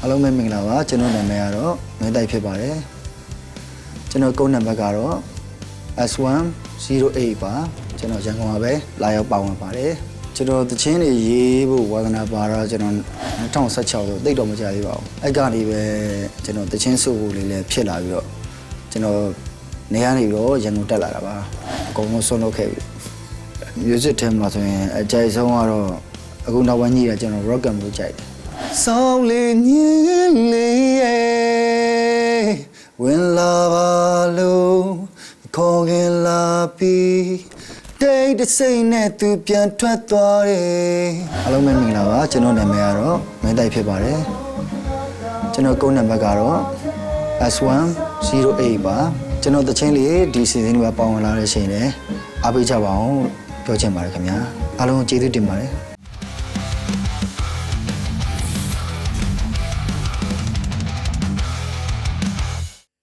အားလုံးပဲမင်္ဂလာပါကျွန်တော်နာမည်ကတော့မင်းတိုက်ဖြစ်ပါတယ်ကျွန်တော်ကုန်းနံပါတ်ကတော့ S108 ပါကျွန်တော်ရန်ကုန်မှာပဲလာရောက်ပါဝင်ပါတယ်ကျွန်တော်တချင်းတွေရေးဖို့ဝါသနာပါတော့ကျွန်တော်2016ဆိုတိတ်တော့မကြသေးပါဘူးအဲ့ကနေပဲကျွန်တော်တချင်းစုဖို့လေးလည်းဖြစ်လာပြီးတော့ကျွန်တော်နေရာနေပြီးတော့ရန်ကုန်တက်လာတာပါအကုန်လုံးဆုံးလုပ်ခဲ့ပြီ music team မှာဆိုရင်အကြိုက်ဆုံးကတော့အခုနောက်ပိုင်းကြီးကကျွန်တော် rock and roll ကြိုက်တယ်။ Song လေးညင်လေးရဲ့ဝင်လာပါလို့ခေါ်ခင်လာပြီးတိတ်တဆိတ်နဲ့သူပြန်ထွက်သွားတယ်။အားလုံးပဲမင်္ဂလာပါကျွန်တော်နာမည်ကတော့မင်းတိုက်ဖြစ်ပါတယ်။ကျွန်တော်ကုန်းနံပါတ်ကတော့ S108 ပါကျွန်တော်တချင်းလေးဒီ season မှာပါဝင်လာတဲ့အချိန်နဲ့အားပေးကြပါအောင်လို့ပြောချင်ပါတယ်ခင်ဗျာအားလုံးကျေးဇူးတင်ပါတယ်